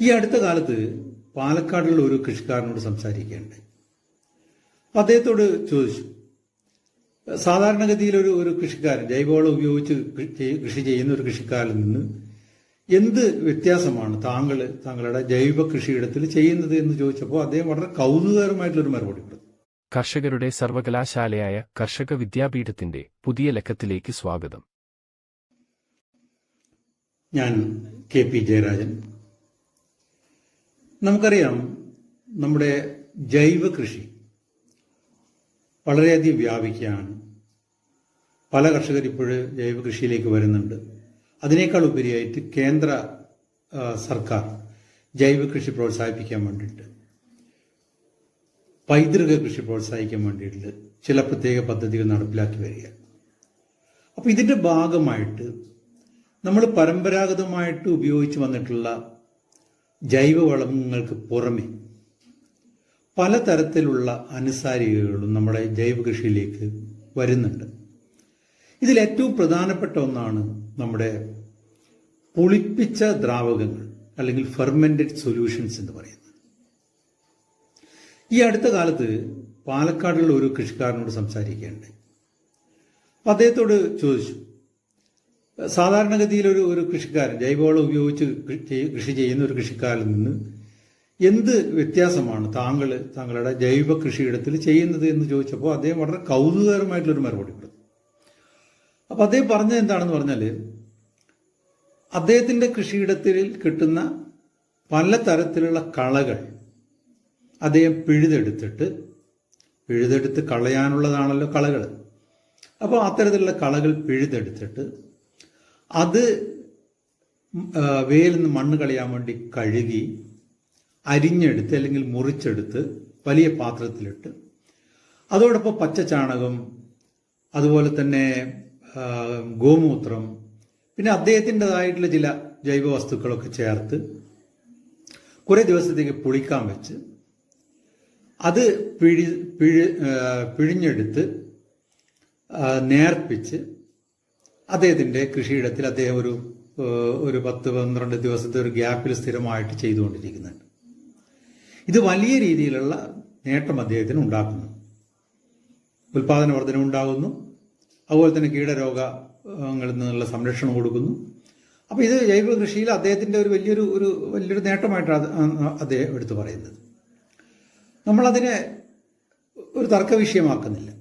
ഈ അടുത്ത കാലത്ത് പാലക്കാടുള്ള ഒരു കൃഷിക്കാരനോട് സംസാരിക്കേണ്ടത് അപ്പം അദ്ദേഹത്തോട് ചോദിച്ചു സാധാരണഗതിയിൽ ഒരു ഒരു കൃഷിക്കാരൻ ജൈവവളം ഉപയോഗിച്ച് കൃഷി ചെയ്യുന്ന ഒരു കൃഷിക്കാരിൽ നിന്ന് എന്ത് വ്യത്യാസമാണ് താങ്കൾ താങ്കളുടെ ജൈവ കൃഷിയിടത്തിൽ ചെയ്യുന്നത് എന്ന് ചോദിച്ചപ്പോൾ അദ്ദേഹം വളരെ കൗതുകകരമായിട്ടുള്ളൊരു മറുപടി കൊടുത്തു. കർഷകരുടെ സർവകലാശാലയായ കർഷക വിദ്യാപീഠത്തിന്റെ പുതിയ ലക്കത്തിലേക്ക് സ്വാഗതം. ഞാൻ കെ പി ജയരാജൻ. നമുക്കറിയാം നമ്മുടെ ജൈവ കൃഷി വളരെയധികം വ്യാപിക്കുകയാണ്. പല കർഷകർ ജൈവ കൃഷിയിലേക്ക് വരുന്നുണ്ട്. അതിനേക്കാൾ ഉപരിയായിട്ട് കേന്ദ്ര സർക്കാർ ജൈവ കൃഷി പ്രോത്സാഹിപ്പിക്കാൻ വേണ്ടിയിട്ട് പൈതൃക കൃഷി പ്രോത്സാഹിക്കാൻ വേണ്ടിയിട്ട് ചില പ്രത്യേക പദ്ധതികൾ നടപ്പിലാക്കി വരിക. അപ്പോൾ ഇതിന്റെ ഭാഗമായിട്ട് നമ്മൾ പരമ്പരാഗതമായിട്ട് ഉപയോഗിച്ച് വന്നിട്ടുള്ള ജൈവവളങ്ങൾക്ക് പുറമെ പലതരത്തിലുള്ള അനുസാരികകളും നമ്മുടെ ജൈവ കൃഷിയിലേക്ക് വരുന്നുണ്ട്. ഇതിൽ ഏറ്റവും പ്രധാനപ്പെട്ട ഒന്നാണ് നമ്മുടെ പുളിപ്പിച്ച ദ്രാവകങ്ങൾ അല്ലെങ്കിൽ ഫെർമെന്റഡ് സൊല്യൂഷൻസ് എന്ന് പറയുന്നത്. ഈ അടുത്ത കാലത്ത് പാലക്കാടുള്ള ഒരു കൃഷിക്കാരനോട് സംസാരിക്കുകയുണ്ട് അദ്ദേഹത്തോട് ചോദിച്ചു സാധാരണഗതിയിൽ ഒരു ഒരു കൃഷിക്കാരൻ ജൈവവളം ഉപയോഗിച്ച് കൃഷി ചെയ്യുന്ന ഒരു കൃഷിക്കാരിൽ നിന്ന് എന്ത് വ്യത്യാസമാണ് താങ്കൾ താങ്കളുടെ ജൈവ കൃഷിയിടത്തിൽ ചെയ്യുന്നത് എന്ന് ചോദിച്ചപ്പോൾ അദ്ദേഹം വളരെ കൗതുകകരമായിട്ടുള്ളൊരു മറുപടി കൊടുത്തു. അപ്പോൾ അദ്ദേഹം പറഞ്ഞത് എന്താണെന്ന് പറഞ്ഞാൽ അദ്ദേഹത്തിന്റെ കൃഷിയിടത്തിൽ കിട്ടുന്ന പല തരത്തിലുള്ള കളകൾ അദ്ദേഹം പിഴുതെടുത്തിട്ട് പിഴുതെടുത്ത് കളയാനുള്ളതാണല്ലോ കളകൾ. അപ്പോൾ അത്തരത്തിലുള്ള കളകൾ പിഴുതെടുത്തിട്ട് അത് വേലിൽ നിന്ന് മണ്ണ് കളയാൻ വേണ്ടി കഴുകി അരിഞ്ഞെടുത്ത് അല്ലെങ്കിൽ മുറിച്ചെടുത്ത് വലിയ പാത്രത്തിലിട്ട് അതോടൊപ്പം പച്ച ചാണകം അതുപോലെ തന്നെ ഗോമൂത്രം പിന്നെ അദ്ദേഹത്തിന്റെതായിട്ടുള്ള ചില ജൈവ വസ്തുക്കളൊക്കെ ചേർത്ത് കുറേ ദിവസത്തേക്ക് പുളിക്കാൻ വെച്ച് അത് പിഴി പിഴി പിഴിഞ്ഞെടുത്ത് നേർപ്പിച്ച് അദ്ദേഹത്തിന്റെ കൃഷിയിടത്തിൽ അദ്ദേഹം ഒരു ഒരു പത്ത് പന്ത്രണ്ട് ദിവസത്തെ ഒരു ഗ്യാപ്പിൽ സ്ഥിരമായിട്ട് ചെയ്തുകൊണ്ടിരിക്കുന്നുണ്ട്. ഇത് വലിയ രീതിയിലുള്ള നേട്ടം അദ്ദേഹത്തിന് ഉണ്ടാക്കുന്നു. ഉൽപാദന വർധന ഉണ്ടാകുന്നു. അതുപോലെ തന്നെ കീടരോഗങ്ങളിൽ നിന്നുള്ള സംരക്ഷണം കൊടുക്കുന്നു. അപ്പൊ ഇത് ജൈവ കൃഷിയിൽ അദ്ദേഹത്തിന്റെ ഒരു വലിയൊരു ഒരു വലിയൊരു നേട്ടമായിട്ടാണ് അദ്ദേഹം എടുത്തു പറയുന്നത്. നമ്മളതിനെ ഒരു തർക്ക വിഷയമാക്കുന്നില്ല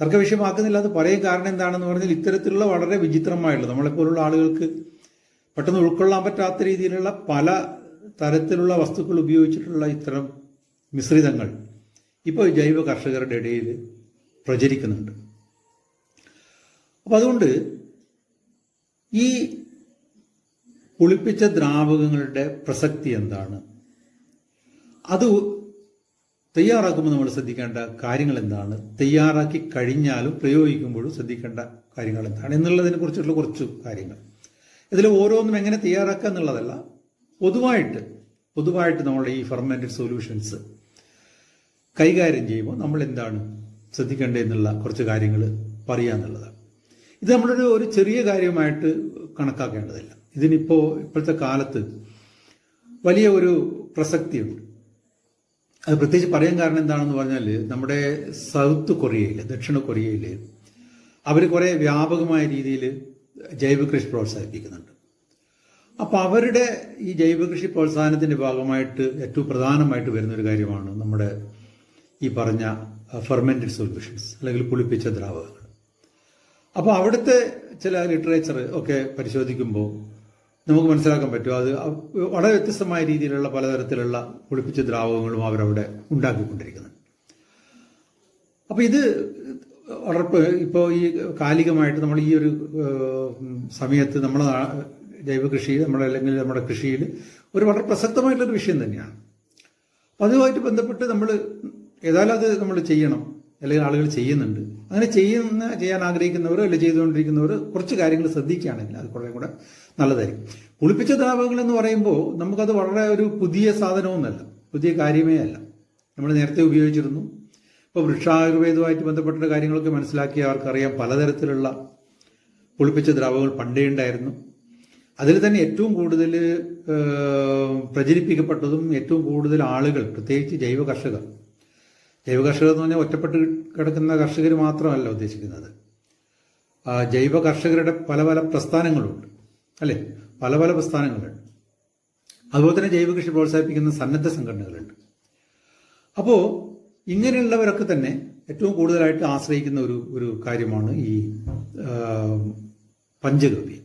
തർക്ക വിഷയമാക്കുന്നില്ല അത് പറയും കാരണം എന്താണെന്ന് പറഞ്ഞാൽ ഇത്തരത്തിലുള്ള വളരെ വിചിത്രമായിട്ടുള്ള നമ്മളെപ്പോലുള്ള ആളുകൾക്ക് പെട്ടെന്ന് ഉൾക്കൊള്ളാൻ പറ്റാത്ത രീതിയിലുള്ള പല തരത്തിലുള്ള വസ്തുക്കൾ ഉപയോഗിച്ചിട്ടുള്ള ഇത്തരം മിശ്രിതങ്ങൾ ഇപ്പോൾ ജൈവ കർഷകരുടെ ഇടയിൽ പ്രചരിക്കുന്നുണ്ട്. അപ്പം അതുകൊണ്ട് ഈ പുളിപ്പിച്ച ദ്രാവകങ്ങളുടെ പ്രസക്തി എന്താണ്? അത് തയ്യാറാക്കുമ്പോൾ നമ്മൾ ശ്രദ്ധിക്കേണ്ട കാര്യങ്ങൾ എന്താണ്? തയ്യാറാക്കി കഴിഞ്ഞാലും പ്രയോഗിക്കുമ്പോഴും ശ്രദ്ധിക്കേണ്ട കാര്യങ്ങൾ എന്താണ്? എന്നുള്ളതിനെ കുറിച്ചുള്ള കുറച്ച് കാര്യങ്ങൾ. ഇതിൽ ഓരോന്നും എങ്ങനെ തയ്യാറാക്കുക എന്നുള്ളതല്ല പൊതുവായിട്ട് പൊതുവായിട്ട് നമ്മളുടെ ഈ ഫെർമെന്റഡ് സൊല്യൂഷൻസ് കൈകാര്യം ചെയ്യുമ്പോൾ നമ്മൾ എന്താണ് ശ്രദ്ധിക്കേണ്ടത് എന്നുള്ള കുറച്ച് കാര്യങ്ങൾ പറയാന്നുള്ളതാണ് ഇത് നമ്മളൊരു ഒരു ചെറിയ കാര്യമായിട്ട് കണക്കാക്കേണ്ടതില്ല. ഇതിനിപ്പോൾ ഇപ്പോഴത്തെ കാലത്ത് വലിയ ഒരു പ്രസക്തിയുണ്ട്. അത് പ്രത്യേകിച്ച് പറയാൻ കാരണം എന്താണെന്ന് പറഞ്ഞാൽ നമ്മുടെ സൗത്ത് കൊറിയയിൽ ദക്ഷിണ കൊറിയയിൽ അവർ കുറേ വ്യാപകമായ രീതിയിൽ ജൈവകൃഷി പ്രോത്സാഹിപ്പിക്കുന്നുണ്ട്. അപ്പോൾ അവരുടെ ഈ ജൈവകൃഷി പ്രോത്സാഹനത്തിന്റെ ഭാഗമായിട്ട് ഏറ്റവും പ്രധാനമായിട്ട് വരുന്ന ഒരു കാര്യമാണ് നമ്മുടെ ഈ പറഞ്ഞ ഫെർമെന്റഡ് സൊല്യൂഷൻസ് അല്ലെങ്കിൽ പുളിപ്പിച്ച ദ്രാവകങ്ങൾ. അപ്പോൾ അവിടുത്തെ ചില ലിറ്ററേച്ചർ ഒക്കെ പരിശോധിക്കുമ്പോൾ നമുക്ക് മനസ്സിലാക്കാൻ പറ്റും. അത് വളരെ വ്യത്യസ്തമായ രീതിയിലുള്ള പലതരത്തിലുള്ള കുളിപ്പിച്ച ദ്രാവകങ്ങളും അവരവിടെ ഉണ്ടാക്കിക്കൊണ്ടിരിക്കുന്നുണ്ട്. അപ്പോൾ ഇത് വളരെ ഇപ്പോൾ ഈ കാലികമായിട്ട് നമ്മൾ ഈ ഒരു സമയത്ത് നമ്മുടെ നാ- ജൈവ കൃഷി നമ്മുടെ അല്ലെങ്കിൽ നമ്മുടെ കൃഷിയിൽ ഒരു വളരെ പ്രസക്തമായിട്ടുള്ളൊരു വിഷയം തന്നെയാണ്. അതുമായിട്ട് ബന്ധപ്പെട്ട് നമ്മൾ ഏതായാലും അത് നമ്മൾ ചെയ്യണം. അല്ലെങ്കിൽ ആളുകൾ ചെയ്യുന്നുണ്ട്. അങ്ങനെ ചെയ്യുന്ന ചെയ്യാൻ ആഗ്രഹിക്കുന്നവർ അല്ലെങ്കിൽ ചെയ്തുകൊണ്ടിരിക്കുന്നവർ കുറച്ച് കാര്യങ്ങൾ ശ്രദ്ധിക്കുകയാണെങ്കിൽ അത് കുറേ കൂടെ നല്ലതായിരിക്കും. പുളിപ്പിച്ച ദ്രാവകങ്ങൾ എന്ന് പറയുമ്പോൾ നമുക്കത് വളരെ ഒരു പുതിയ സാധനമൊന്നുമല്ല. പുതിയ കാര്യമേ അല്ല. നമ്മൾ നേരത്തെ ഉപയോഗിച്ചിരുന്നു. ഇപ്പോൾ വൃക്ഷായുർവേദവുമായിട്ട് ബന്ധപ്പെട്ട കാര്യങ്ങളൊക്കെ മനസ്സിലാക്കിയ അവർക്കറിയാം പലതരത്തിലുള്ള പുളിപ്പിച്ച ദ്രാവകങ്ങൾ പണ്ടേ ഉണ്ടായിരുന്നു. അതിൽ തന്നെ ഏറ്റവും കൂടുതൽ പ്രചരിപ്പിക്കപ്പെട്ടതും ഏറ്റവും കൂടുതൽ ആളുകൾ പ്രത്യേകിച്ച് ജൈവ കർഷകർ ജൈവ കർഷകർ എന്ന് പറഞ്ഞാൽ ഒറ്റപ്പെട്ട് കിടക്കുന്ന കർഷകർ മാത്രമല്ല ഉദ്ദേശിക്കുന്നത്. ജൈവ കർഷകരുടെ പല പല പ്രസ്ഥാനങ്ങളുണ്ട്. അല്ലേ? പല പല പ്രസ്ഥാനങ്ങളുണ്ട്. അതുപോലെ തന്നെ ജൈവ കൃഷി പ്രോത്സാഹിപ്പിക്കുന്ന സന്നദ്ധ സംഘടനകളുണ്ട്. അപ്പോൾ ഇങ്ങനെയുള്ളവരൊക്കെ തന്നെ ഏറ്റവും കൂടുതലായിട്ട് ആശ്രയിക്കുന്ന ഒരു ഒരു കാര്യമാണ് ഈ പഞ്ചഗവ്യം.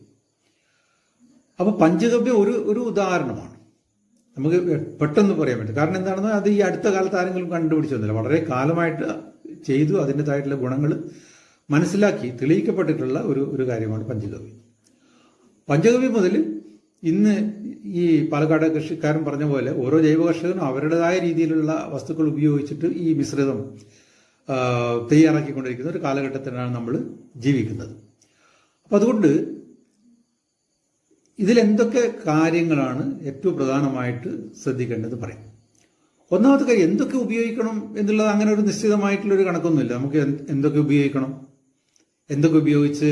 അപ്പോൾ പഞ്ചഗവ്യം ഒരു ഒരു ഉദാഹരണമാണ്. നമുക്ക് പെട്ടെന്ന് പറയാൻ പറ്റും. കാരണം എന്താണെന്ന് അത് ഈ അടുത്ത കാലത്ത് ആരെങ്കിലും കണ്ടുപിടിച്ചു വന്നില്ല. വളരെ കാലമായിട്ട് ചെയ്തു അതിന്റെതായിട്ടുള്ള ഗുണങ്ങൾ മനസ്സിലാക്കി തെളിയിക്കപ്പെട്ടിട്ടുള്ള ഒരു ഒരു കാര്യമാണ് പഞ്ചഗവി. പഞ്ചഗവി മുതൽ ഇന്ന് ഈ പാലക്കാട് കൃഷിക്കാരൻ പറഞ്ഞ പോലെ ഓരോ ജൈവ കർഷകനും അവരുടേതായ രീതിയിലുള്ള വസ്തുക്കൾ ഉപയോഗിച്ചിട്ട് ഈ മിശ്രിതം തയ്യാറാക്കിക്കൊണ്ടിരിക്കുന്ന ഒരു കാലഘട്ടത്തിലാണ് നമ്മൾ ജീവിക്കുന്നത്. അപ്പം അതുകൊണ്ട് ഇതിലെന്തൊക്കെ കാര്യങ്ങളാണ് ഏറ്റവും പ്രധാനമായിട്ട് ശ്രദ്ധിക്കേണ്ടത് പറയും. ഒന്നാമത്തെ കാര്യം എന്തൊക്കെ ഉപയോഗിക്കണം എന്നുള്ളത് അങ്ങനെ ഒരു നിശ്ചിതമായിട്ടുള്ളൊരു കണക്കൊന്നുമില്ല. നമുക്ക് എന്തൊക്കെ ഉപയോഗിക്കണം? എന്തൊക്കെ ഉപയോഗിച്ച്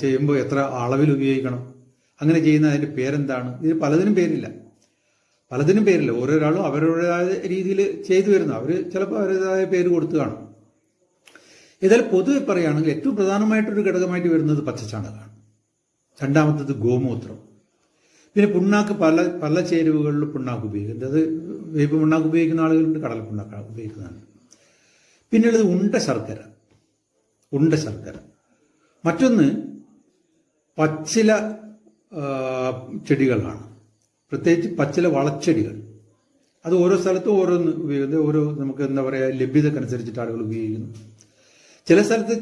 ചെയ്യുമ്പോൾ എത്ര അളവിൽ ഉപയോഗിക്കണം? അങ്ങനെ ചെയ്യുന്ന അതിന്റെ പേരെന്താണ്? ഇതിന് പലതിനും പേരില്ല. പലതിനും പേരില്ല. ഓരോരാളും അവരുടേതായ രീതിയിൽ ചെയ്തു വരുന്ന. അവർ ചിലപ്പോൾ അവരുടേതായ പേര് കൊടുത്തു കാണും. ഏതായാലും പൊതുവെ പറയുകയാണെങ്കിൽ ഏറ്റവും പ്രധാനമായിട്ടൊരു ഘടകമായിട്ട് വരുന്നത് പച്ചച്ചാണകമാണ്. രണ്ടാമത്തത് ഗോമൂത്രം. പിന്നെ പുണ്ണാക്ക് പല പല ചേരുവകളിൽ പുണ്ണാക്ക് ഉപയോഗിക്കുന്നത് അത് വേപ്പ് പുണ്ണാക്ക് ഉപയോഗിക്കുന്ന ആളുകളുണ്ട് കടല പുണ്ണാക്ക് ഉപയോഗിക്കുന്നതാണ്. പിന്നുള്ളത് ഉണ്ട ശർക്കര. ഉണ്ട ശർക്കര. മറ്റൊന്ന് പച്ചില ചെടികളാണ്. പ്രത്യേകിച്ച് പച്ചില വളച്ചെടികൾ. അത് ഓരോ സ്ഥലത്തും ഓരോന്ന് ഉപയോഗിക്കുന്നത് ഓരോ നമുക്ക് എന്താ പറയുക ലഭ്യതക്കനുസരിച്ചിട്ട് ആളുകൾ ഉപയോഗിക്കുന്നു. ചില സ്ഥലത്ത്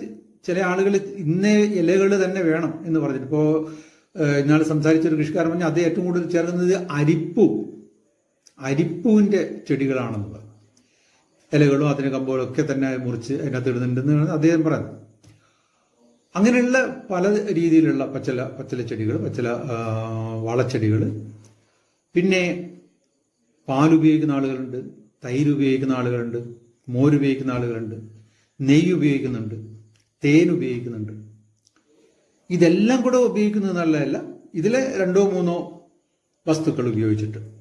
ചില ആളുകൾ ഇന്ന ഇലകൾ തന്നെ വേണം എന്ന് പറഞ്ഞിട്ട്. ഇപ്പോൾ ഇന്നാൾ സംസാരിച്ച ഒരു കൃഷിക്കാരൻ പറഞ്ഞാൽ അത് ഏറ്റവും കൂടുതൽ ചേർക്കുന്നത് അരിപ്പൂ. അരിപ്പൂവിന്റെ ചെടികളാണെന്ന് പറഞ്ഞു. ഇലകളും അതിന് കമ്പുകളും ഒക്കെ തന്നെ മുറിച്ച് അതിനകത്ത് ഇടുന്നുണ്ടെന്ന് അദ്ദേഹം പറയുന്നത് അങ്ങനെയുള്ള പല രീതിയിലുള്ള പച്ചില പച്ചില ചെടികൾ പച്ചില വളച്ചെടികൾ. പിന്നെ പാൽ ഉപയോഗിക്കുന്ന ആളുകളുണ്ട് തൈര് ഉപയോഗിക്കുന്ന ആളുകളുണ്ട് മോരുപയോഗിക്കുന്ന ആളുകളുണ്ട് നെയ്യ് ഉപയോഗിക്കുന്നുണ്ട്. തേൻ ഉപയോഗിക്കുന്നുണ്ട്. ഇതെല്ലാം കൂടെ ഉപയോഗിക്കുന്നത് നല്ലതല്ല. ഇതിലെ രണ്ടോ മൂന്നോ വസ്തുക്കൾ ഉപയോഗിച്ചിട്ട്.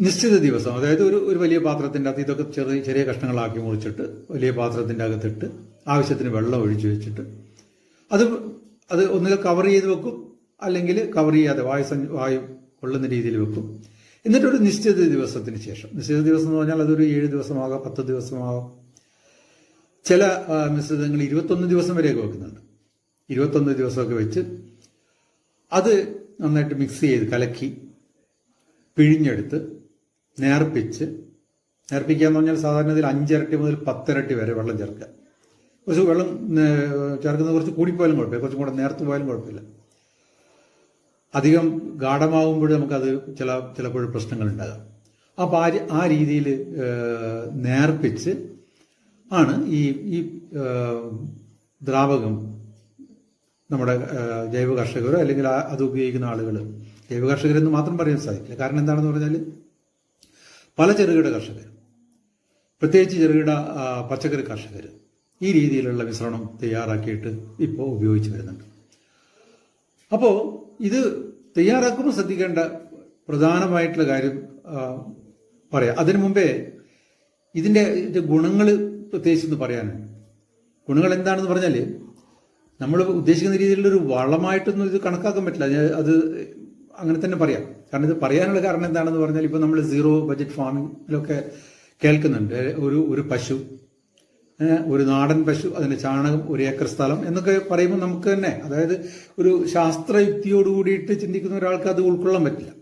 നിശ്ചിത ദിവസം അതായത് ഒരു ഒരു വലിയ പാത്രത്തിന്റെ അകത്ത് ഇതൊക്കെ ചെറിയ ചെറിയ കഷ്ണങ്ങളാക്കി മുറിച്ചിട്ട് വലിയ പാത്രത്തിന്റെ അകത്തിട്ട് ആവശ്യത്തിന് വെള്ളം ഒഴിച്ചു വെച്ചിട്ട് അത് അത് ഒന്നുകിൽ കവർ ചെയ്ത് വെക്കും അല്ലെങ്കിൽ കവർ ചെയ്യാതെ വായു വായു കൊള്ളുന്ന രീതിയിൽ വെക്കും. എന്നിട്ടൊരു നിശ്ചിത ദിവസത്തിന് ശേഷം. നിശ്ചിത ദിവസം എന്ന് പറഞ്ഞാൽ അതൊരു ഏഴ് ദിവസമാകാം പത്ത് ദിവസമാകാം. ചില മിശ്രിതങ്ങൾ ഇരുപത്തൊന്ന് ദിവസം വരെയൊക്കെ വെക്കുന്നുണ്ട്. ഇരുപത്തൊന്ന് ദിവസമൊക്കെ വെച്ച് അത് നന്നായിട്ട് മിക്സ് ചെയ്ത് കലക്കി പിഴിഞ്ഞെടുത്ത് നേർപ്പിച്ച് നേർപ്പിക്കുക എന്ന് പറഞ്ഞാൽ സാധാരണ ഇതിൽ അഞ്ചിരട്ടി മുതൽ പത്തിരട്ടി വരെ വെള്ളം ചേർക്കുക. കുറച്ച് വെള്ളം ചേർക്കുന്നത് കുറച്ച് കൂടിപ്പോയാലും കുഴപ്പമില്ല. കുറച്ചും കൂടെ നേർത്ത് പോയാലും കുഴപ്പമില്ല. അധികം ഗാഠമാവുമ്പോൾ നമുക്കത് ചില ചിലപ്പോൾ പ്രശ്നങ്ങൾ ഉണ്ടാകാം അപ്പോൾ ആ ആ രീതിയിൽ നേർപ്പിച്ച് ആണ് ഈ ഈ ദ്രാവകം നമ്മുടെ ജൈവ കർഷകരോ അല്ലെങ്കിൽ അത് ഉപയോഗിക്കുന്ന ആളുകൾ ജൈവ കർഷകരെന്ന് മാത്രം പറയാൻ സാധിക്കില്ല. കാരണം എന്താണെന്ന് പറഞ്ഞാൽ പല ചെറുകിട കർഷകർ പ്രത്യേകിച്ച് ചെറുകിട പച്ചക്കറി കർഷകർ ഈ രീതിയിലുള്ള മിശ്രണം തയ്യാറാക്കിയിട്ട് ഇപ്പോൾ ഉപയോഗിച്ച് വരുന്നുണ്ട്. അപ്പോൾ ഇത് തയ്യാറാക്കുമ്പോൾ ശ്രദ്ധിക്കേണ്ട പ്രധാനമായിട്ടുള്ള കാര്യം പറയാം. അതിനു മുമ്പേ ഇതിന്റെ ഗുണങ്ങൾ പ്രത്യേകിച്ച് ഒന്ന് പറയാനുണ്ട് ഗുണങ്ങൾ എന്താണെന്ന് പറഞ്ഞാൽ നമ്മൾ ഉദ്ദേശിക്കുന്ന രീതിയിലുള്ളൊരു വളമായിട്ടൊന്നും ഇത് കണക്കാക്കാൻ പറ്റില്ല. അത് അങ്ങനെ തന്നെ പറയാം. കാരണം ഇത് പറയാനുള്ള കാരണം എന്താണെന്ന് പറഞ്ഞാൽ ഇപ്പോൾ നമ്മൾ സീറോ ബജറ്റ് ഫാമിങ്ങിലൊക്കെ കേൾക്കുന്നുണ്ട്. ഒരു ഒരു പശു ഒരു നാടൻ പശു അതിന് ചാണകം ഒരു ഏക്കർ സ്ഥലം എന്നൊക്കെ പറയുമ്പോൾ നമുക്ക് തന്നെ അതായത് ഒരു ശാസ്ത്രയുക്തിയോട് കൂടിയിട്ട് ചിന്തിക്കുന്ന ഒരാൾക്ക് അത് ഉൾക്കൊള്ളാൻ പറ്റില്ല.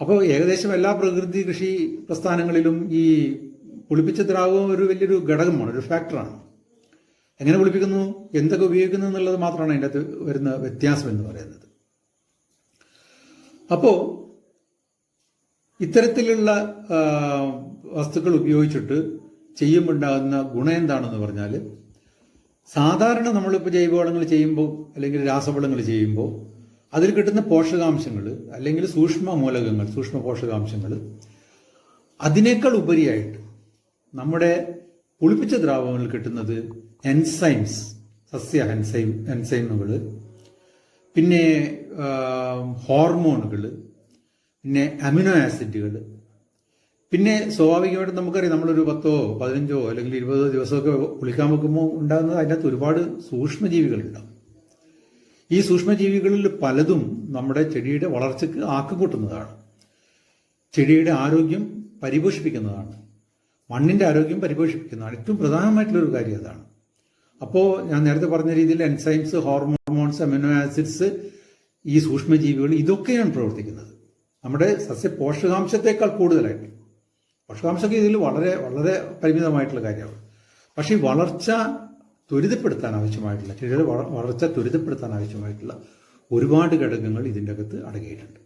അപ്പോൾ ഏകദേശം എല്ലാ പ്രകൃതി കൃഷി പ്രസ്ഥാനങ്ങളിലും ഈ പുളിപ്പിച്ച ദ്രാവകം ഒരു വലിയൊരു ഘടകമാണ് ഒരു ഫാക്ടറാണ് എങ്ങനെ പുളിപ്പിക്കുന്നു എന്തൊക്കെ ഉപയോഗിക്കുന്നു എന്നുള്ളത് മാത്രമാണ് അതിന്റെ അകത്ത് വരുന്ന വ്യത്യാസം എന്ന് പറയുന്നത്. അപ്പോൾ ഇത്തരത്തിലുള്ള വസ്തുക്കൾ ഉപയോഗിച്ചിട്ട് ചെയ്യുമ്പോണ്ടാകുന്ന ഗുണം എന്താണെന്ന് പറഞ്ഞാൽ സാധാരണ നമ്മളിപ്പോൾ ജൈവവളങ്ങൾ ചെയ്യുമ്പോൾ അല്ലെങ്കിൽ രാസവളങ്ങൾ ചെയ്യുമ്പോൾ അതിൽ കിട്ടുന്ന പോഷകാംശങ്ങൾ അല്ലെങ്കിൽ സൂക്ഷ്മ മൂലകങ്ങൾ സൂക്ഷ്മ പോഷകാംശങ്ങൾ അതിനേക്കാൾ ഉപരിയായിട്ട് നമ്മുടെ പുളിപ്പിച്ച ദ്രാവകങ്ങളിൽ കിട്ടുന്നത് എൻസൈംസ് സസ്യ എൻസൈം എൻസൈമുകൾ പിന്നെ ഹോർമോണുകൾ പിന്നെ അമിനോ ആസിഡുകൾ പിന്നെ സ്വാഭാവികമായിട്ടും നമുക്കറിയാം നമ്മളൊരു പത്തോ പതിനഞ്ചോ അല്ലെങ്കിൽ ഇരുപതോ ദിവസമൊക്കെ കുളിക്കാൻ വെക്കുമ്പോൾ ഉണ്ടാകുന്നത് അതിനകത്ത് ഒരുപാട് സൂക്ഷ്മജീവികളുണ്ടാവും. ഈ സൂക്ഷ്മജീവികളിൽ പലതും നമ്മുടെ ചെടിയുടെ വളർച്ചയ്ക്ക് ആക്കം കൂട്ടുന്നതാണ്. ചെടിയുടെ ആരോഗ്യം പരിപോഷിപ്പിക്കുന്നതാണ്. മണ്ണിന്റെ ആരോഗ്യം പരിപോഷിപ്പിക്കുന്നതാണ് ഏറ്റവും പ്രധാനമായിട്ടുള്ളൊരു കാര്യം അതാണ്. അപ്പോൾ ഞാൻ നേരത്തെ പറഞ്ഞ രീതിയിൽ എൻസൈംസ് ഹോർമോൺസ് അമിനോ ആസിഡ്സ് ഈ സൂക്ഷ്മജീവികൾ ഇതൊക്കെയാണ് പ്രവർത്തിക്കുന്നത്. നമ്മുടെ സസ്യ പോഷകാംശത്തെക്കാൾ കൂടുതലായിട്ട്. പോഷകാംശമൊക്കെ ഇതിൽ വളരെ വളരെ പരിമിതമായിട്ടുള്ള കാര്യമാണ്. പക്ഷേ ഈ വളർച്ച ത്വരിതപ്പെടുത്താൻ ആവശ്യമായിട്ടുള്ള ചെടിയുടെ വളർച്ച ത്വരിതപ്പെടുത്താൻ ആവശ്യമായിട്ടുള്ള ഒരുപാട് ഘടകങ്ങൾ ഇതിന്റെ അകത്ത് അടങ്ങിയിട്ടുണ്ട്.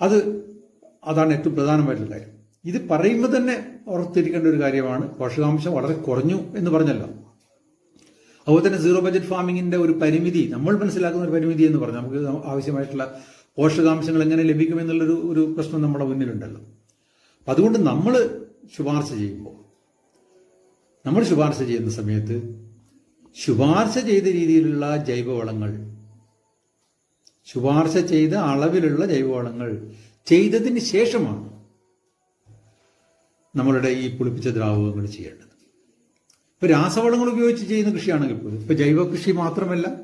അത് അതാണ് ഏറ്റവും പ്രധാനമായിട്ടുള്ള കാര്യം. ഇത് പറയുമ്പോൾ തന്നെ ഓർത്തിരിക്കേണ്ട ഒരു കാര്യമാണ്. പോഷകാംശം വളരെ കുറഞ്ഞു എന്ന് പറഞ്ഞല്ലോ. അതുപോലെ തന്നെ സീറോ ബജറ്റ് ഫാമിങ്ങിന്റെ ഒരു പരിമിതി നമ്മൾ മനസ്സിലാക്കുന്ന ഒരു പരിമിതി എന്ന് പറഞ്ഞു നമുക്ക് ആവശ്യമായിട്ടുള്ള പോഷകാംശങ്ങൾ എങ്ങനെ ലഭിക്കുമെന്നുള്ളൊരു ഒരു പ്രശ്നം നമ്മുടെ മുന്നിലുണ്ടല്ലോ. അപ്പം അതുകൊണ്ട് നമ്മൾ ശുപാർശ ചെയ്യുമ്പോൾ നമ്മൾ ശുപാർശ ചെയ്യുന്ന സമയത്ത് ശുപാർശ ചെയ്ത രീതിയിലുള്ള ജൈവവളങ്ങൾ ശുപാർശ ചെയ്ത അളവിലുള്ള ജൈവവളങ്ങൾ ചെയ്തതിന് ശേഷമാണ് നമ്മളുടെ ഈ പുളിപ്പിച്ച ദ്രാവകങ്ങൾ ചെയ്യേണ്ടത്. ഇപ്പൊ രാസവളങ്ങൾ ഉപയോഗിച്ച് ചെയ്യുന്ന കൃഷിയാണെങ്കിൽ പോലും ഇപ്പൊ ജൈവ കൃഷി മാത്രമല്ല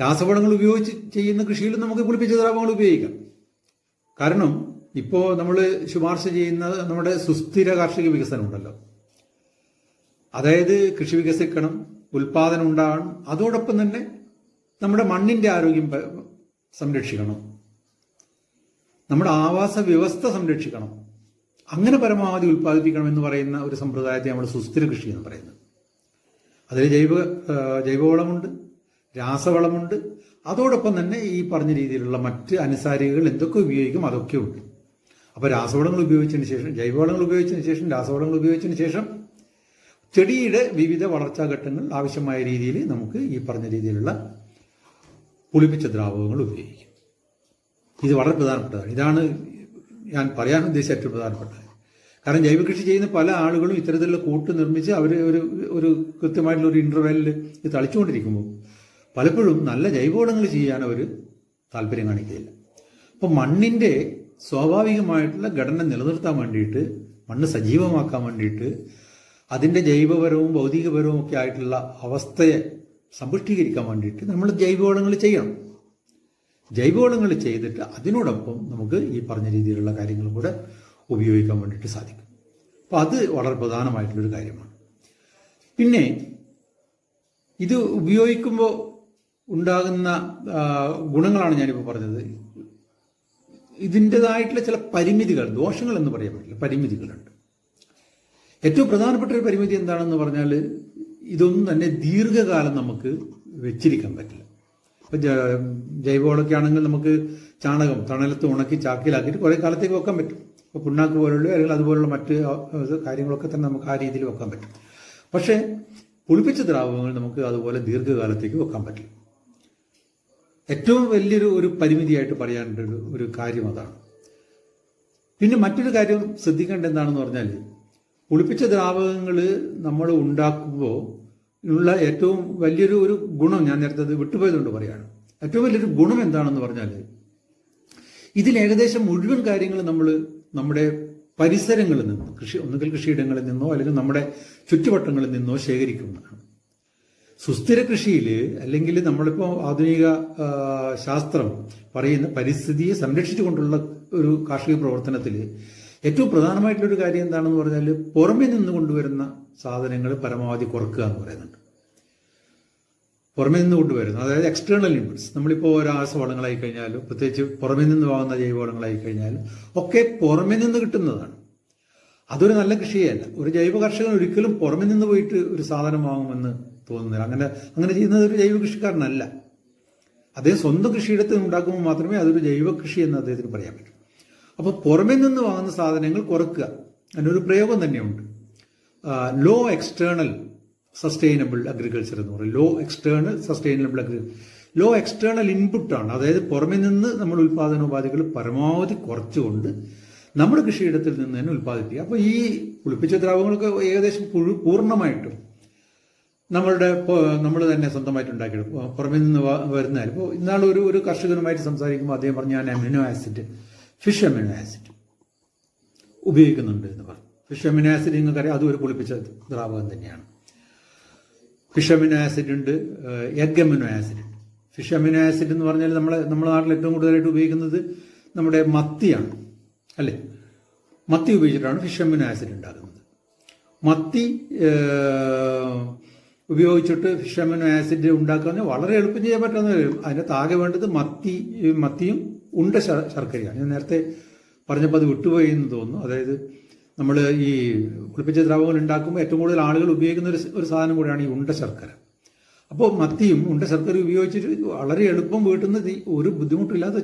രാസവളങ്ങൾ ഉപയോഗിച്ച് ചെയ്യുന്ന കൃഷിയിലും നമുക്ക് പുളിപ്പിച്ച ദ്രാവകങ്ങൾ ഉപയോഗിക്കാം. കാരണം ഇപ്പോൾ നമ്മൾ ശുപാർശ ചെയ്യുന്ന നമ്മുടെ സുസ്ഥിര കാർഷിക വികസനം ഉണ്ടല്ലോ. അതായത് കൃഷി വികസിക്കണം ഉൽപാദനം ഉണ്ടാകണം അതോടൊപ്പം തന്നെ നമ്മുടെ മണ്ണിന്റെ ആരോഗ്യം സംരക്ഷിക്കണം. നമ്മുടെ ആവാസ വ്യവസ്ഥ സംരക്ഷിക്കണം. അങ്ങനെ പരമാവധി ഉൽപ്പാദിപ്പിക്കണം എന്ന് പറയുന്ന ഒരു സമ്പ്രദായത്തെ നമ്മൾ സുസ്ഥിര കൃഷി എന്ന് പറയുന്നത്. അതിൽ ജൈവ ജൈവവളമുണ്ട് രാസവളമുണ്ട്. അതോടൊപ്പം തന്നെ ഈ പറഞ്ഞ രീതിയിലുള്ള മറ്റ് അനുസാരികൾ എന്തൊക്കെ ഉപയോഗിക്കും അതൊക്കെ ഉണ്ട്. അപ്പോൾ രാസവളങ്ങൾ ഉപയോഗിച്ചതിന് ശേഷം ജൈവവളങ്ങൾ ഉപയോഗിച്ചതിന് ശേഷം രാസവളങ്ങൾ ഉപയോഗിച്ചതിന് ശേഷം ചെടിയുടെ വിവിധ വളർച്ചാ ഘട്ടങ്ങൾ ആവശ്യമായ രീതിയിൽ നമുക്ക് ഈ പറഞ്ഞ രീതിയിലുള്ള പുളിപ്പിച്ച ദ്രാവകങ്ങൾ ഉപയോഗിക്കും. ഇത് വളരെ പ്രധാനപ്പെട്ടതാണ്. ഇതാണ് ഞാൻ പറയാൻ ഉദ്ദേശിച്ച ഏറ്റവും പ്രധാനപ്പെട്ട കാരണം ജൈവകൃഷി ചെയ്യുന്ന പല ആളുകളും ഇത്തരത്തിലുള്ള കൂട്ട് നിർമ്മിച്ച് അവർ ഒരു ഒരു കൃത്യമായിട്ടുള്ള ഒരു ഇന്റർവെല്ലിൽ ഇത് തളിച്ചുകൊണ്ടിരിക്കുമ്പോൾ പലപ്പോഴും നല്ല ജൈവവളങ്ങൾ ചെയ്യാൻ അവർ താല്പര്യം കാണിക്കുകയില്ല. അപ്പോൾ മണ്ണിന്റെ സ്വാഭാവികമായിട്ടുള്ള ഘടന നിലനിർത്താൻ വേണ്ടിയിട്ട് മണ്ണ് സജീവമാക്കാൻ വേണ്ടിയിട്ട് അതിന്റെ ജൈവപരവും ഭൗതികപരവും ഒക്കെ ആയിട്ടുള്ള അവസ്ഥയെ സമ്പുഷ്ടീകരിക്കാൻ വേണ്ടിയിട്ട് നമ്മൾ ജൈവവളങ്ങൾ ചെയ്യണം. ജൈവവളങ്ങൾ ചെയ്തിട്ട് അതിനോടൊപ്പം നമുക്ക് ഈ പറഞ്ഞ രീതിയിലുള്ള കാര്യങ്ങളും കൂടെ ഉപയോഗിക്കാൻ വേണ്ടിയിട്ട് സാധിക്കും. അപ്പോൾ അത് വളരെ പ്രധാനമായിട്ടുള്ളൊരു കാര്യമാണ്. പിന്നെ ഇത് ഉപയോഗിക്കുമ്പോൾ ഉണ്ടാകുന്ന ഗുണങ്ങളാണ് ഞാനിപ്പോൾ പറഞ്ഞത്. ഇതിന്റെതായിട്ടുള്ള ചില പരിമിതികൾ ദോഷങ്ങൾ എന്ന് പറയാൻ പറ്റില്ല പരിമിതികളുണ്ട്. ഏറ്റവും പ്രധാനപ്പെട്ട ഒരു പരിമിതി എന്താണെന്ന് പറഞ്ഞാൽ ഇതൊന്നും തന്നെ ദീർഘകാലം നമുക്ക് വെച്ചിരിക്കാൻ പറ്റില്ല. ഇപ്പൊ ജൈവവളമൊക്കെ ആണെങ്കിൽ നമുക്ക് ചാണകം തണലത്ത് ഉണക്കി ചാക്കിലാക്കിയിട്ട് കുറേ കാലത്തേക്ക് വെക്കാൻ പറ്റും. ഇപ്പൊ പുണ്ണാക്ക് പോലുള്ള അല്ലെങ്കിൽ അതുപോലുള്ള മറ്റ് കാര്യങ്ങളൊക്കെ തന്നെ നമുക്ക് ആ രീതിയിൽ വെക്കാൻ പറ്റും. പക്ഷേ പുളിപ്പിച്ച ദ്രാവകങ്ങൾ നമുക്ക് അതുപോലെ ദീർഘകാലത്തേക്ക് വെക്കാൻ പറ്റില്ല. ഏറ്റവും വലിയൊരു ഒരു പരിമിതിയായിട്ട് പറയാനുള്ള ഒരു ഒരു കാര്യം അതാണ്. പിന്നെ മറ്റൊരു കാര്യം ശ്രദ്ധിക്കേണ്ട എന്താണെന്ന് പറഞ്ഞാൽ പുളിപ്പിച്ച ദ്രാവകങ്ങൾ നമ്മൾ ഉണ്ടാക്കുമ്പോൾ ഉള്ള ഏറ്റവും വലിയൊരു ഒരു ഗുണം ഞാൻ നേരത്തെ അത് വിട്ടുപോയതുകൊണ്ട് പറയാണ്. ഏറ്റവും വലിയൊരു ഗുണം എന്താണെന്ന് പറഞ്ഞാൽ ഇതിൽ ഏകദേശം മുഴുവൻ കാര്യങ്ങൾ നമ്മൾ നമ്മുടെ പരിസരങ്ങളിൽ നിന്ന് കൃഷി ഒന്നുകിൽ കൃഷിയിടങ്ങളിൽ നിന്നോ അല്ലെങ്കിൽ നമ്മുടെ ചുറ്റുവട്ടങ്ങളിൽ നിന്നോ ശേഖരിക്കുന്നതാണ്. സുസ്ഥിര കൃഷിയിൽ അല്ലെങ്കിൽ നമ്മളിപ്പോൾ ആധുനിക ശാസ്ത്രം പറയുന്ന പരിസ്ഥിതിയെ സംരക്ഷിച്ചുകൊണ്ടുള്ള ഒരു കാർഷിക പ്രവർത്തനത്തിൽ ഏറ്റവും പ്രധാനമായിട്ടുള്ളൊരു കാര്യം എന്താണെന്ന് പറഞ്ഞാൽ പുറമെ നിന്ന് കൊണ്ടുവരുന്ന സാധനങ്ങൾ പരമാവധി കുറക്കുക എന്ന് പറയുന്നുണ്ട്. പുറമെ നിന്ന് കൊണ്ടുവരുന്നു അതായത് എക്സ്റ്റേണൽ ഇൻപുട്സ് നമ്മളിപ്പോൾ രാസവളങ്ങളായി കഴിഞ്ഞാലും പ്രത്യേകിച്ച് പുറമെ നിന്ന് വാങ്ങുന്ന ജൈവവളങ്ങളായി കഴിഞ്ഞാലും ഒക്കെ പുറമെ നിന്ന് കിട്ടുന്നതാണ്. അതൊരു നല്ല കൃഷിയല്ല. ഒരു ജൈവ കർഷകൻ ഒരിക്കലും പുറമെ നിന്ന് പോയിട്ട് ഒരു സാധനം വാങ്ങുമെന്ന് തോന്നുന്നില്ല. അങ്ങനെ അങ്ങനെ ചെയ്യുന്നത് ഒരു ജൈവ കൃഷിക്കാരനല്ല. അദ്ദേഹം സ്വന്തം കൃഷിയിടത്ത് ഉണ്ടാക്കുമ്പോൾ മാത്രമേ അതൊരു ജൈവ കൃഷി എന്ന് അദ്ദേഹത്തിന് പറയാൻ പറ്റൂ. അപ്പോൾ പുറമെ നിന്ന് വാങ്ങുന്ന സാധനങ്ങൾ കുറക്കുക. അതിനൊരു പ്രയോഗം തന്നെയുണ്ട്. ലോ എക്സ്റ്റേണൽ സസ്റ്റൈനബിൾ അഗ്രികൾച്ചർ എന്ന് പറയും. Low external sustainable agri low external ഇൻപുട്ടാണ് അതായത് പുറമെ നിന്ന് നമ്മൾ ഉൽപാദനോപാധികൾ പരമാവധി കുറച്ചുകൊണ്ട് നമ്മുടെ കൃഷിയിടത്തിൽ നിന്ന് തന്നെ ഉൽപ്പാദിപ്പിക്കുക അപ്പോൾ ഈ പുളിപ്പിച്ച ദ്രാവകങ്ങളൊക്കെ ഏകദേശം പൂർണമായിട്ടും നമ്മളുടെ നമ്മൾ തന്നെ സ്വന്തമായിട്ട് ഉണ്ടാക്കിയെടുക്കും. പുറമെ നിന്ന് വരുന്നതായിരുന്നു ഇപ്പോൾ ഇന്നാൾ ഒരു ഒരു കർഷകനുമായിട്ട് സംസാരിക്കുമ്പോൾ അദ്ദേഹം പറഞ്ഞു ഞാൻ amino acid fish amino acid ഉപയോഗിക്കുന്നുണ്ട് എന്ന് പറഞ്ഞു. ഫിഷ് അമിനോ ആസിഡ് നിങ്ങൾക്കറിയാം അതും ഒരു കുളിപ്പിച്ച ദ്രാവകം തന്നെയാണ്. ഫിഷ് അമിനോ ആസിഡ് ഉണ്ട് എഗ് ആസിഡ് ഉണ്ട്. ഫിഷ് അമിനോ ആസിഡ് എന്ന് പറഞ്ഞാൽ നമ്മൾ നമ്മുടെ നാട്ടിൽ ഏറ്റവും കൂടുതലായിട്ട് ഉപയോഗിക്കുന്നത് നമ്മുടെ മത്തിയാണ്. അല്ലേ? മത്തി ഉപയോഗിച്ചിട്ടാണ് ഫിഷ് അമിനോ ആസിഡ് ഉണ്ടാക്കുന്നത്. മത്തി ഉപയോഗിച്ചിട്ട് ഫിഷ് അമിനോ ആസിഡ് ഉണ്ടാക്കാൻ വളരെ എളുപ്പം ചെയ്യാൻ പറ്റുന്ന കാര്യം. താകെ വേണ്ടത് മത്തി മത്തിയും ഉണ്ട ശർക്കരയാണ്. ഞാൻ നേരത്തെ പറഞ്ഞപ്പോൾ അത് വിട്ടുപോയി എന്ന് തോന്നുന്നു. അതായത് നമ്മൾ ഈ കുളിപ്പിച്ച ദ്രാവകങ്ങൾ ഉണ്ടാക്കുമ്പോൾ ഏറ്റവും കൂടുതൽ ആളുകൾ ഉപയോഗിക്കുന്ന ഒരു ഒരു സാധനം കൂടിയാണ് ഈ ഉണ്ട ശർക്കര. അപ്പോൾ മത്തിയും ഉണ്ട ശർക്കര ഉപയോഗിച്ചിട്ട് വളരെ എളുപ്പം വീട്ടിൽ നിന്ന് ഒരു ബുദ്ധിമുട്ടില്ലാതെ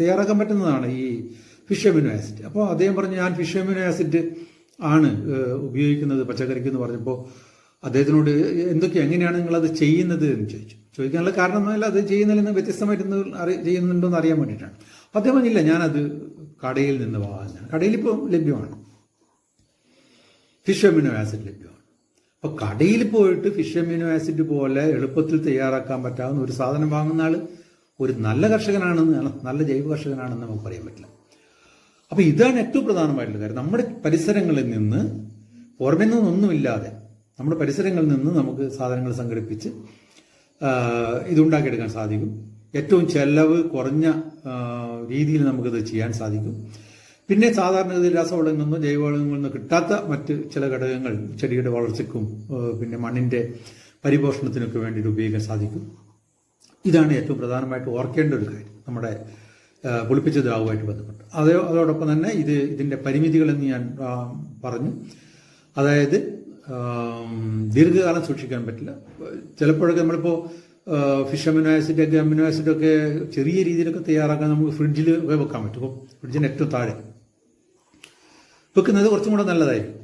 തയ്യാറാക്കാൻ പറ്റുന്നതാണ് ഈ ഫിഷ് അമിനോ ആസിഡ്. അപ്പോൾ അദ്ദേഹം പറഞ്ഞു ഞാൻ ഫിഷ് അമിനോ ആസിഡ് ആണ് ഉപയോഗിക്കുന്നത് പച്ചക്കറിക്ക് എന്ന് പറഞ്ഞപ്പോൾ അദ്ദേഹത്തിനോട് എന്തൊക്കെ എങ്ങനെയാണ് നിങ്ങളത് ചെയ്യുന്നത്? എന്ന് ചോദിച്ചു. ചോദിക്കാനുള്ള കാരണമല്ല അത് ചെയ്യുന്നതിൽ നിന്ന് വ്യത്യസ്തമായിട്ട് അറി ചെയ്യുന്നുണ്ടോ എന്ന് അറിയാൻ വേണ്ടിയിട്ടാണ്. അപ്പോൾ അദ്ദേഹം പറഞ്ഞില്ല ഞാനത് കടയിൽ നിന്ന് വാങ്ങാൻ കടയിൽ ഇപ്പോൾ ലഭ്യമാണ്. ഫിഷ് അമിനോ ആസിഡ് ലഭ്യമാണ്. അപ്പൊ കടയിൽ പോയിട്ട് ഫിഷ് അമിനോ ആസിഡ് പോലെ എളുപ്പത്തിൽ തയ്യാറാക്കാൻ പറ്റാവുന്ന ഒരു സാധനം വാങ്ങുന്ന ആൾ ഒരു നല്ല കർഷകനാണെന്ന് നല്ല ജൈവ കർഷകനാണെന്ന് നമുക്ക് പറയാൻ പറ്റില്ല. അപ്പൊ ഇതാണ് ഏറ്റവും പ്രധാനമായിട്ടുള്ള കാര്യം. നമ്മുടെ പരിസരങ്ങളിൽ നിന്ന് പുറമെ നിന്നൊന്നുമില്ലാതെ നമ്മുടെ പരിസരങ്ങളിൽ നിന്ന് നമുക്ക് സാധനങ്ങൾ സംഘടിപ്പിച്ച് ഇതുണ്ടാക്കിയെടുക്കാൻ സാധിക്കും. ഏറ്റവും ചെലവ് കുറഞ്ഞ രീതിയിൽ നമുക്കിത് ചെയ്യാൻ സാധിക്കും. പിന്നെ സാധാരണഗതിയിൽ രാസവളങ്ങളിൽ നിന്നും ജൈവവളങ്ങളിൽ നിന്നും കിട്ടാത്ത മറ്റ് ചില ഘടകങ്ങൾ ചെടിയുടെ വളർച്ചയ്ക്കും പിന്നെ മണ്ണിന്റെ പരിപോഷണത്തിനൊക്കെ വേണ്ടിയിട്ട് ഉപയോഗിക്കാൻ സാധിക്കും. ഇതാണ് ഏറ്റവും പ്രധാനമായിട്ട് ഓർക്കേണ്ട ഒരു കാര്യം. നമ്മുടെ പൊളിപ്പിച്ച ദ്രാവുമായിട്ട് ബന്ധപ്പെട്ട്. അതോ അതോടൊപ്പം തന്നെ ഇത് ഇതിന്റെ പരിമിതികളെന്ന് ഞാൻ പറഞ്ഞു. അതായത് ദീർഘകാലം സൂക്ഷിക്കാൻ പറ്റില്ല. ചിലപ്പോഴൊക്കെ നമ്മളിപ്പോൾ ഫിഷ് അമിനോ ആസിഡ് ഒക്കെ അമിനോ ആസിഡ് ഒക്കെ ചെറിയ രീതിയിലൊക്കെ തയ്യാറാക്കാൻ നമുക്ക് ഫ്രിഡ്ജിൽ വെക്കാൻ പറ്റും. അപ്പോൾ ഫ്രിഡ്ജിന് ഏറ്റവും താഴെ. വെക്കുന്നത് കുറച്ചും കൂടെ നല്ലതായിരിക്കും.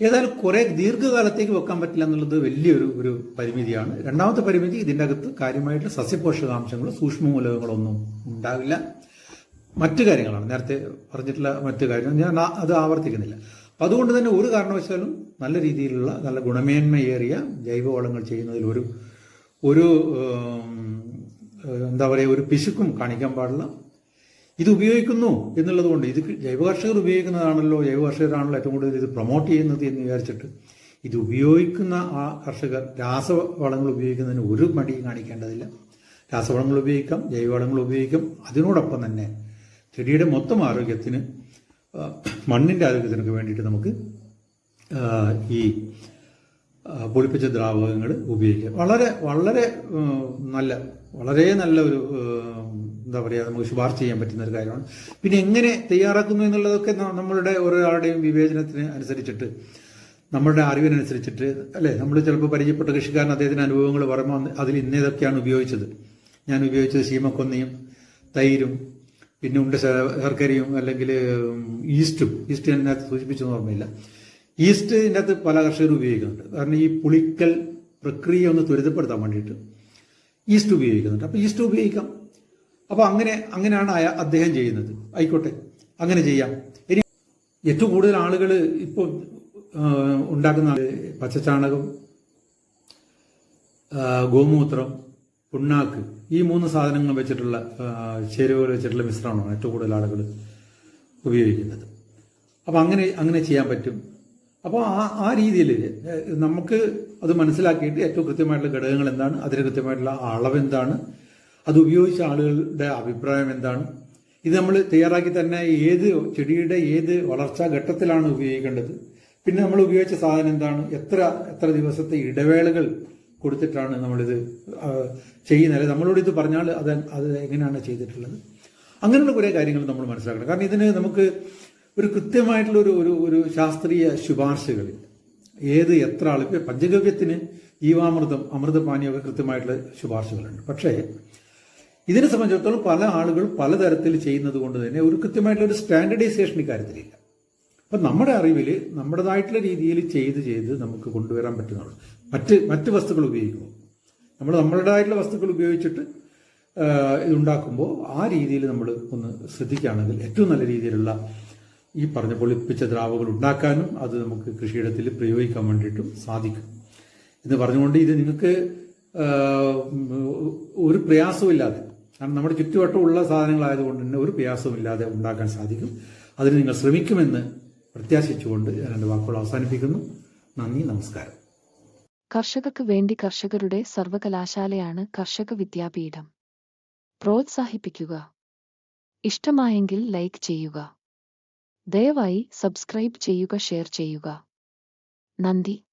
ഏതായാലും കുറേ ദീർഘകാലത്തേക്ക് വെക്കാൻ പറ്റില്ല എന്നുള്ളത് വലിയൊരു ഒരു പരിമിതിയാണ്. രണ്ടാമത്തെ പരിമിതി ഇതിന്റെ അകത്ത് കാര്യമായിട്ട് സസ്യപോഷകാംശങ്ങളോ സൂക്ഷ്മമൂലകങ്ങളോ ഒന്നും ഉണ്ടാവില്ല. മറ്റു കാര്യങ്ങളാണ്. നേരത്തെ പറഞ്ഞിട്ടുള്ള മറ്റു കാര്യങ്ങൾ ഞാൻ അത് ആവർത്തിക്കുന്നില്ല. അപ്പം അതുകൊണ്ട് തന്നെ ഒരു കാരണവശാലും നല്ല രീതിയിലുള്ള നല്ല ഗുണമേന്മയേറിയ ജൈവവളങ്ങൾ ചെയ്യുന്നതിൽ ഒരു ഒരു എന്താ പറയുക ഒരു പിശുക്കും കാണിക്കാൻ പാടില്ല. ഇത് ഉപയോഗിക്കുന്നു എന്നുള്ളത് കൊണ്ട് ഇത് ജൈവ കർഷകർ ഉപയോഗിക്കുന്നതാണല്ലോ ജൈവ കർഷകരാണല്ലോ ഏറ്റവും കൂടുതൽ ഇത് പ്രൊമോട്ട് ചെയ്യുന്നത് എന്ന് വിചാരിച്ചിട്ട് ഇത് ഉപയോഗിക്കുന്ന ആ കർഷകർ രാസവളങ്ങൾ ഉപയോഗിക്കുന്നതിന് ഒരു മടിയും കാണിക്കേണ്ടതില്ല. രാസവളങ്ങൾ ഉപയോഗിക്കാം ജൈവവളങ്ങൾ ഉപയോഗിക്കാം. അതിനോടൊപ്പം തന്നെ ചെടിയുടെ മൊത്തം ആരോഗ്യത്തിന് ആ, മണ്ണിന്റെ ആരോഗ്യത്തിനൊക്കെ വേണ്ടിയിട്ട് നമുക്ക് ഈ പൊളിപ്പിച്ച ദ്രാവകങ്ങൾ ഉപയോഗിക്കാം. വളരെ വളരെ നല്ല വളരെ നല്ല ഒരു എന്താ പറയുക നമുക്ക് ശുപാർശ ചെയ്യാൻ പറ്റുന്ന ഒരു കാര്യമാണ്. പിന്നെ എങ്ങനെ തയ്യാറാക്കുന്നു എന്നുള്ളതൊക്കെ നമ്മളുടെ ഒരാളുടെയും വിവേചനത്തിന് അനുസരിച്ചിട്ട് നമ്മളുടെ അറിവിനനുസരിച്ചിട്ട് അല്ലേ? നമ്മൾ ചിലപ്പോൾ പരിചയപ്പെട്ട കൃഷിക്കാരൻ അദ്ദേഹത്തിന്റെ അനുഭവങ്ങൾ പറയുമ്പോൾ അതിൽ ഇന്നേതൊക്കെയാണ് ഉപയോഗിച്ചത്? ഞാൻ ഉപയോഗിച്ചത് ശീമക്കൊന്നിയും തൈരും പിന്നെ ഉണ്ട് ശർക്കരയും അല്ലെങ്കിൽ ഈസ്റ്റും. ഈസ്റ്റ് ഇതിനകത്ത് സൂചിപ്പിച്ചെന്ന് ഓർമ്മയില്ല. ഈസ്റ്റ് ഇതിനകത്ത് പല കർഷകരും ഉപയോഗിക്കുന്നുണ്ട്. കാരണം ഈ പുളിക്കൽ പ്രക്രിയ ഒന്ന് ത്വരിതപ്പെടുത്താൻ വേണ്ടിയിട്ട് ഈസ്റ്റ് ഉപയോഗിക്കുന്നുണ്ട്. അപ്പോൾ ഈസ്റ്റ് ഉപയോഗിക്കാം. അപ്പോൾ അങ്ങനെ അങ്ങനെയാണ് അദ്ദേഹം ചെയ്യുന്നത്. ആയിക്കോട്ടെ. അങ്ങനെ ചെയ്യാം. ഇനി ഏറ്റവും കൂടുതൽ ആളുകൾ ഇപ്പോൾ ഉണ്ടാക്കുന്ന പച്ചച്ചാണകം ഗോമൂത്രം പുണ്ണാക്ക്. ഈ മൂന്ന് സാധനങ്ങൾ വെച്ചിട്ടുള്ള ചേരുവകൾ വെച്ചിട്ടുള്ള മിശ്രണമാണ് ഏറ്റവും കൂടുതൽ ആളുകൾ ഉപയോഗിക്കുന്നത്. അപ്പോൾ അങ്ങനെ അങ്ങനെ ചെയ്യാൻ പറ്റും. അപ്പോൾ ആ ആ രീതിയിൽ നമുക്ക് അത് മനസ്സിലാക്കിയിട്ട് ഏറ്റവും കൃത്യമായിട്ടുള്ള ഘടകങ്ങൾ എന്താണ് അതിന് കൃത്യമായിട്ടുള്ള അളവ് എന്താണ് അത് ഉപയോഗിച്ച ആളുകളുടെ അഭിപ്രായം എന്താണ്. ഇത് നമ്മൾ തയ്യാറാക്കി തന്നെ ഏത് ചെടിയുടെ ഏത് വളർച്ചാ ഘട്ടത്തിലാണ് ഉപയോഗിക്കേണ്ടത്. പിന്നെ നമ്മൾ ഉപയോഗിച്ച സാധനം എന്താണ് എത്ര എത്ര ദിവസത്തെ ഇടവേളകൾ കൊടുത്തിട്ടാണ് നമ്മളിത് ചെയ്യുന്നത്. നമ്മളോട് ഇത് പറഞ്ഞാൽ അത് അത് എങ്ങനെയാണ് ചെയ്തിട്ടുള്ളത്? അങ്ങനെയുള്ള കുറേ കാര്യങ്ങൾ നമ്മൾ മനസ്സിലാക്കണം. കാരണം ഇതിന് നമുക്ക് ഒരു കൃത്യമായിട്ടുള്ള ഒരു ഒരു ശാസ്ത്രീയ ശുപാർശകളിൽ ഏത് എത്ര ആൾ പഞ്ചഗവ്യത്തിന് ജീവാമൃതം അമൃതപാനീയമൊക്കെ കൃത്യമായിട്ടുള്ള ശുപാർശകളുണ്ട്. പക്ഷേ ഇതിനെ സംബന്ധിച്ചിടത്തോളം പല ആളുകൾ പലതരത്തിൽ ചെയ്യുന്നത് കൊണ്ട് തന്നെ ഒരു കൃത്യമായിട്ടുള്ള ഒരു സ്റ്റാൻഡർഡൈസേഷൻ ഇക്കാര്യത്തിലില്ല അപ്പം നമ്മുടെ അറിവിൽ നമ്മുടേതായിട്ടുള്ള രീതിയിൽ ചെയ്ത് ചെയ്ത് നമുക്ക് കൊണ്ടുവരാൻ പറ്റുന്നുള്ളൂ. മറ്റ് മറ്റ് വസ്തുക്കൾ ഉപയോഗിക്കുമ്പോൾ നമ്മൾ നമ്മളുടേതായിട്ടുള്ള വസ്തുക്കൾ ഉപയോഗിച്ചിട്ട് ഇതുണ്ടാക്കുമ്പോൾ ആ രീതിയിൽ നമ്മൾ ഒന്ന് ശ്രദ്ധിക്കുകയാണെങ്കിൽ ഏറ്റവും നല്ല രീതിയിലുള്ള ഈ പറഞ്ഞ പൊളിപ്പിച്ച ദ്രാവകൾ ഉണ്ടാക്കാനും അത് നമുക്ക് കൃഷിയിടത്തിൽ പ്രയോഗിക്കാൻ വേണ്ടിയിട്ടും സാധിക്കും. എന്ന് പറഞ്ഞുകൊണ്ട് ഇത് നിങ്ങൾക്ക് ഒരു പ്രയാസവുമില്ലാതെ കാരണം നമ്മുടെ ചുറ്റുവട്ടമുള്ള സാധനങ്ങളായതുകൊണ്ട് തന്നെ ഒരു പ്രയാസവുമില്ലാതെ ഉണ്ടാക്കാൻ സാധിക്കും. അതിന് നിങ്ങൾ ശ്രമിക്കുമെന്ന് പ്രത്യാശിച്ചുകൊണ്ട് ഞാൻ എന്റെ വാക്കുകൾ അവസാനിപ്പിക്കുന്നു. നന്ദി നമസ്കാരം. കർഷകർക്ക് വേണ്ടി കർഷകരുടെ സർവകലാശാലയാണ് കർഷക വിദ്യാപീഠം. പ്രോത്സാഹിപ്പിക്കുക. ഇഷ്ടമായെങ്കിൽ ലൈക്ക് ചെയ്യുക. ദയവായി സബ്സ്ക്രൈബ് ചെയ്യുക ഷെയർ ചെയ്യുക. നന്ദി.